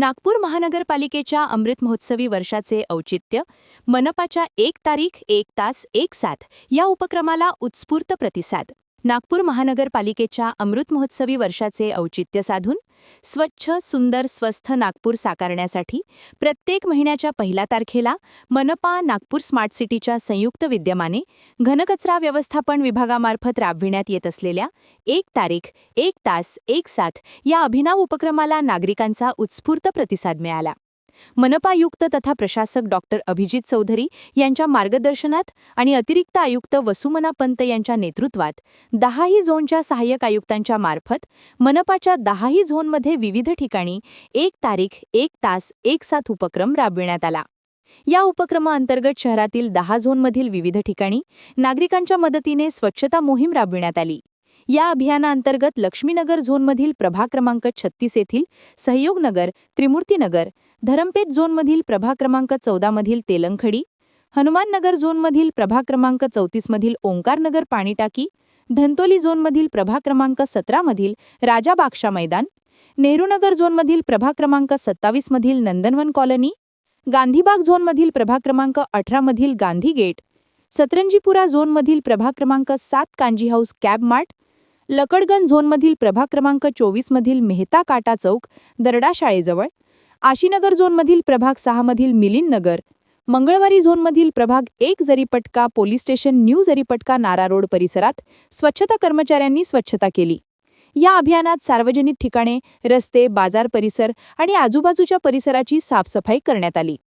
नागपूर महानगरपालिकेच्या अमृत महोत्सवी वर्षाचे औचित्य मनपाच्या एक तारीख एक तास एक साथ या उपक्रमाला उत्स्फूर्त प्रतिसाद. नागपूर महानगरपालिकेच्या अमृत महोत्सवी वर्षाचे औचित्य साधून स्वच्छ सुंदर स्वस्थ नागपूर साकारण्यासाठी प्रत्येक महिन्याच्या पहिल्या तारखेला मनपा नागपूर स्मार्ट सिटीच्या संयुक्त विद्यमाने घनकचरा व्यवस्थापन विभागामार्फत राबविण्यात येत असलेल्या एक तारीख एक तास एक साथ या अभिनव उपक्रमाला नागरिकांचा उत्स्फूर्त प्रतिसाद मिळाला. मनपायुक्त तथा प्रशासक डॉक्टर अभिजित चौधरी यांच्या मार्गदर्शनात आणि अतिरिक्त आयुक्त वसुमना पंत यांच्या नेतृत्वात दहाही झोनच्या सहाय्यक आयुक्तांच्या मार्फत मनपाच्या दहाही झोनमध्ये विविध ठिकाणी एक तारीख एक तास एक साथ उपक्रम राबविण्यात आला. या उपक्रमाअंतर्गत शहरातील दहा झोनमधील विविध ठिकाणी नागरिकांच्या मदतीने स्वच्छता मोहीम राबविण्यात आली. या अभियानाअंतर्गत लक्ष्मीनगर झोनमधील प्रभाग क्रमांक छत्तीस येथील सहयोगनगर त्रिमूर्तीनगर धरमपेठ झोनमधील प्रभाग क्रमांक चौदामधील तेलंखडी हनुमाननगर झोनमधील प्रभाग क्रमांक चौतीसमधील ओंकारनगर पाणीटाकी धंतोली झोनमधील प्रभाग क्रमांक सतरामधील राजा बागशा मैदान नेहरूनगर झोनमधील प्रभाग क्रमांक सत्तावीसमधील नंदनवन कॉलनी गांधीबाग झोनमधील प्रभाग क्रमांक अठरामधील गांधी गेट सतरंजीपुरा झोनमधील प्रभाग क्रमांक सात Kanji house cab mart Lakadganj झोनमधील प्रभाग क्रमांक चोवीसमधील मेहता काटा चौक दरडा शाळेजवळ आशीनगर झोनमधील प्रभाग सहामधील मिलिंद नगर मंगळवारी झोनमधील प्रभाग एक Jaripatka police station new Jaripatka Nara road परिसरात स्वच्छता कर्मचाऱ्यांनी स्वच्छता केली. या अभियानात सार्वजनिक ठिकाणे रस्ते बाजार परिसर आणि आजूबाजूच्या परिसराची साफसफाई करण्यात आली.